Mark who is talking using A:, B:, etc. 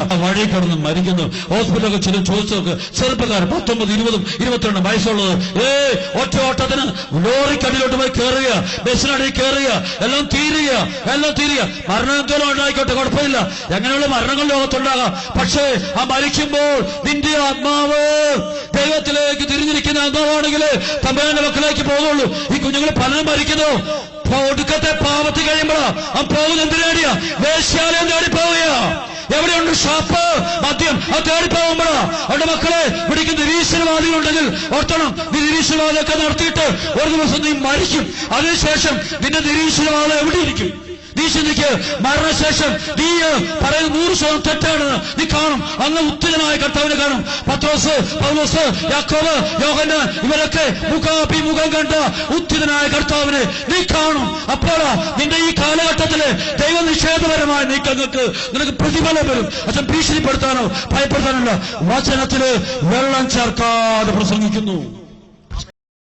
A: വഴി കിടന്ന് മരിക്കുന്നു. ഹോസ്പിറ്റലൊക്കെ ചില ചോദിച്ചു നോക്ക്. ചെറുപ്പക്കാർ പത്തൊമ്പത് ഇരുപതും ഇരുപത്തിരണ്ടും വയസ്സുള്ളത്. ഏ ഒറ്റ ഓട്ടത്തിന് ലോറിക്കടിയിലോട്ട് പോയി കയറുക ബസ്സിനടിയിൽ കയറുക എല്ലാം തീരുക. എല്ലാം തീരുക. മരണം എന്തോലും ഉണ്ടായിക്കോട്ടെ? കുഴപ്പമില്ല. എങ്ങനെയുള്ള മരണങ്ങൾ ലോകത്തുണ്ടാകാം. പക്ഷേ ആ മരിക്കുമ്പോൾ നിന്റെ ആത്മാവ് ദൈവത്തിലേക്ക് തിരിഞ്ഞിരിക്കുന്ന ആത്മാവാണെങ്കിൽ തമ്പേന്റെ മക്കളിലേക്ക് പോകുള്ളൂ. ഈ കുഞ്ഞുങ്ങൾ പലരും മരിക്കുന്നു. ഒടുക്കത്തെ പാപത്തിൽ കഴിയുമ്പോഴാ. ആ പോകുന്ന എന്തിനാടിയാ? വേശ്യാലയം തേടി പോവുകയാ ഷാപ്പ്. മദ്യം അത് തേടി പോകുമ്പോഴാ അവരുടെ മക്കളെ പിടിക്കുന്ന നിരീശ്വരവാദികളുണ്ടെങ്കിൽ ഓർത്തണം. നിരീശ്വരവാദമൊക്കെ നടത്തിയിട്ട് ഒരു ദിവസം നീ മരിക്കും. അതിനുശേഷം നിന്റെ നിരീശ്വരവാദം എവിടെ ഇരിക്കും ചിന്തിക്ക് മരണശേഷം നീ പറയുന്ന നൂറ് ശതമാനം തെറ്റാണ്. നീ കാണും. അന്ന് ഉത്തരനായ കർത്താവിനെ കാണും. പത്രോസ് പൗലോസ് യാക്കോവ് യോഹന ഇവരൊക്കെ മുഖാഭിമുഖം കണ്ട ഉത്തിതനായ കർത്താവിനെ നീ കാണും. അപ്പോഴാ നിന്റെ ഈ കാലഘട്ടത്തിൽ ദൈവനിഷേധപരമായ നീക്കങ്ങൾക്ക് നിനക്ക് പ്രതിഫലം വരും. അച്ഛൻ ഭീഷണിപ്പെടുത്താനോ ഭയപ്പെടുത്താനല്ല വചനത്തിൽ വെള്ളം ചേർക്കാതെ പ്രസംഗിക്കുന്നു.